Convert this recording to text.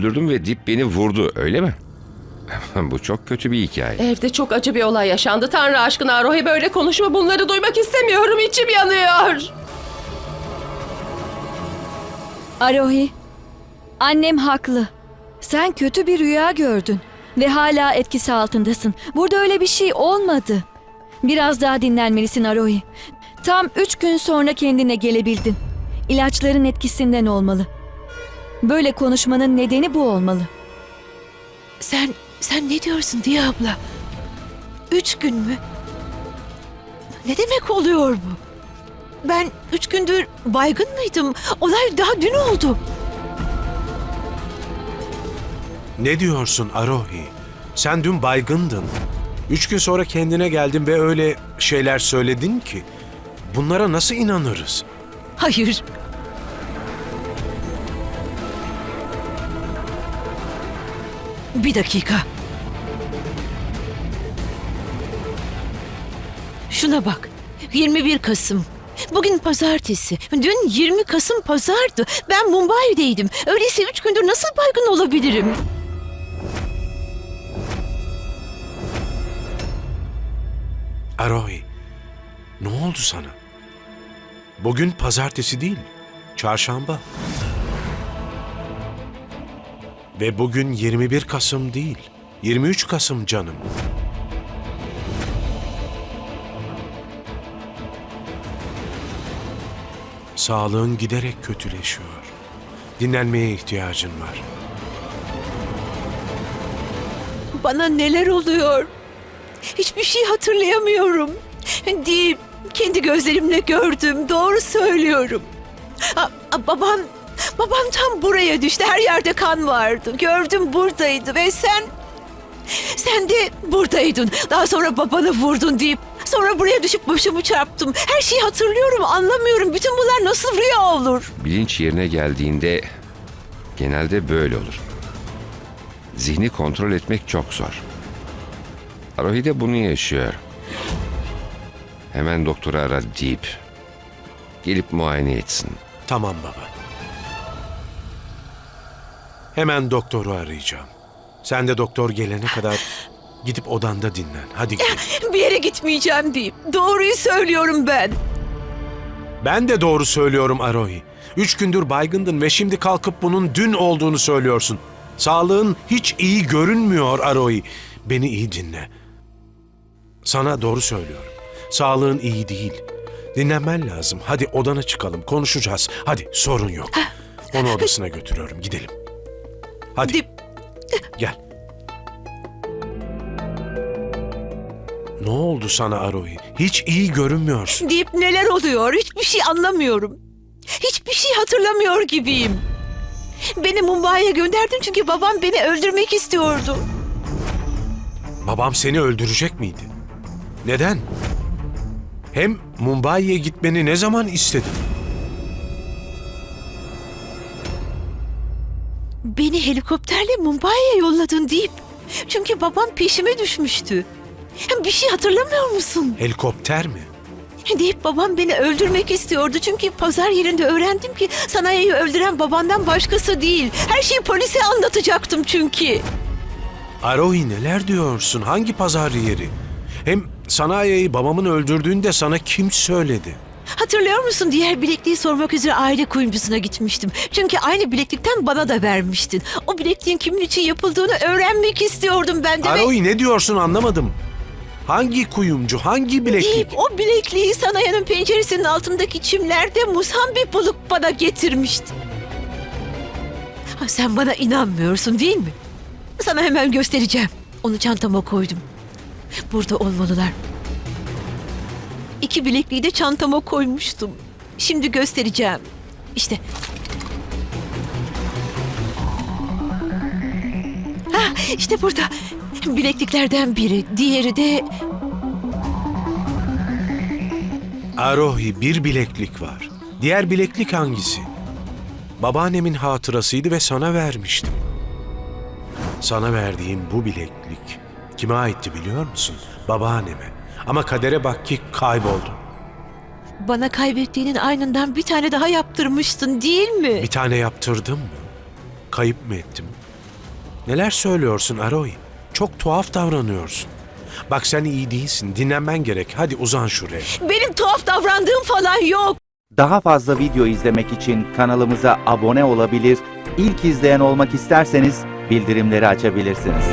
öldürdüm ve Dip beni vurdu öyle mi? Bu çok kötü bir hikaye. Evde çok acı bir olay yaşandı. Tanrı aşkına Arohi böyle konuşma. Bunları duymak istemiyorum. İçim yanıyor. Arohi, annem haklı. Sen kötü bir rüya gördün ve hala etkisi altındasın. Burada öyle bir şey olmadı. Biraz daha dinlenmelisin Arohi. Tam üç gün sonra kendine gelebildin. İlaçların etkisinden olmalı. Böyle konuşmanın nedeni bu olmalı. Sen, sen ne diyorsun diye abla? Üç gün mü? Ne demek oluyor bu? Ben üç gündür baygın mıydım? Olay daha dün oldu. Ne diyorsun Arohi? Sen dün baygındın. Üç gün sonra kendine geldin ve öyle şeyler söyledin ki. Bunlara nasıl inanırız? Hayır. Bir dakika. Şuna bak. 21 Kasım. Bugün pazartesi. Dün 20 Kasım pazardı. Ben Mumbai'deydim. Öyleyse 3 gündür nasıl baygın olabilirim? Arohi, ne oldu sana? Bugün pazartesi değil, çarşamba. Ve bugün 21 Kasım değil, 23 Kasım canım. Sağlığın giderek kötüleşiyor. Dinlenmeye ihtiyacın var. Bana neler oluyor? Hiçbir şey hatırlayamıyorum. Değil, kendi gözlerimle gördüm. Doğru söylüyorum. A- a- babam, babam tam buraya düştü. Her yerde kan vardı. Gördüm buradaydı ve sen... Sen de buradaydın. Daha sonra babanı vurdun deyip sonra buraya düşüp başımı çarptım. Her şeyi hatırlıyorum, anlamıyorum. Bütün bunlar nasıl rüya olur? Bilinç yerine geldiğinde genelde böyle olur. Zihni kontrol etmek çok zor. Arohi de bunu yaşıyor. Hemen doktoru ara deyip gelip muayene etsin. Tamam baba. Hemen doktoru arayacağım. Sen de doktor gelene kadar gidip odanda dinlen. Hadi gidelim. Bir yere gitmeyeceğim deyip. Doğruyu söylüyorum ben. Ben de doğru söylüyorum Arohi. Üç gündür baygındın ve şimdi kalkıp bunun dün olduğunu söylüyorsun. Sağlığın hiç iyi görünmüyor Arohi. Beni iyi dinle. Sana doğru söylüyorum. Sağlığın iyi değil. Dinlenmen lazım. Hadi odana çıkalım. Konuşacağız. Hadi sorun yok. Onu odasına götürüyorum. Gidelim. Hadi Dip. gel. Ne oldu sana Arohi? Hiç iyi görünmüyorsun. deyip neler oluyor hiçbir şey anlamıyorum. Hiçbir şey hatırlamıyor gibiyim. Beni Mumbai'ye gönderdin çünkü babam beni öldürmek istiyordu. Babam seni öldürecek miydi? Neden? Hem Mumbai'ye gitmeni ne zaman istedin? Beni helikopterle Mumbai'ye yolladın deyip. Çünkü babam peşime düşmüştü. Bir şey hatırlamıyor musun? Helikopter mi? Deyip babam beni öldürmek istiyordu. Çünkü pazar yerinde öğrendim ki Sanayi'yi öldüren babandan başkası değil. Her şeyi polise anlatacaktım çünkü. Arohi neler diyorsun? Hangi pazar yeri? Hem sanayiyi babamın öldürdüğünde sana kim söyledi? Hatırlıyor musun diğer bilekliği sormak üzere aile kuyumcusuna gitmiştim. Çünkü aynı bileklikten bana da vermiştin. O bilekliğin kimin için yapıldığını öğrenmek istiyordum ben de. Arohi ne diyorsun anlamadım. Hangi kuyumcu, hangi bileklik? Deyip o bilekliği Sanaya'nın penceresinin altındaki çimlerde musambip bulup bana getirmişti. Ha, sen bana inanmıyorsun değil mi? Sana hemen göstereceğim. Onu çantama koydum. Burada olmalılar. İki bilekliği de çantama koymuştum. Şimdi göstereceğim. İşte. Ha, işte burada. Bilekliklerden biri, diğeri de Arohi bir bileklik var. Diğer bileklik hangisi? Babaannemin hatırasıydı ve sana vermiştim. Sana verdiğim bu bileklik kime aitti biliyor musun? Babaanneme. Ama kadere bak ki kayboldu. Bana kaybettiğinin aynından bir tane daha yaptırmıştın değil mi? Bir tane yaptırdım mı? Kayıp mı ettim? Neler söylüyorsun Arohi? Çok tuhaf davranıyorsun. Bak sen iyi değilsin. Dinlenmen gerek. Hadi uzan şuraya. Benim tuhaf davrandığım falan yok. Daha fazla video izlemek için kanalımıza abone olabilir, ilk izleyen olmak isterseniz bildirimleri açabilirsiniz.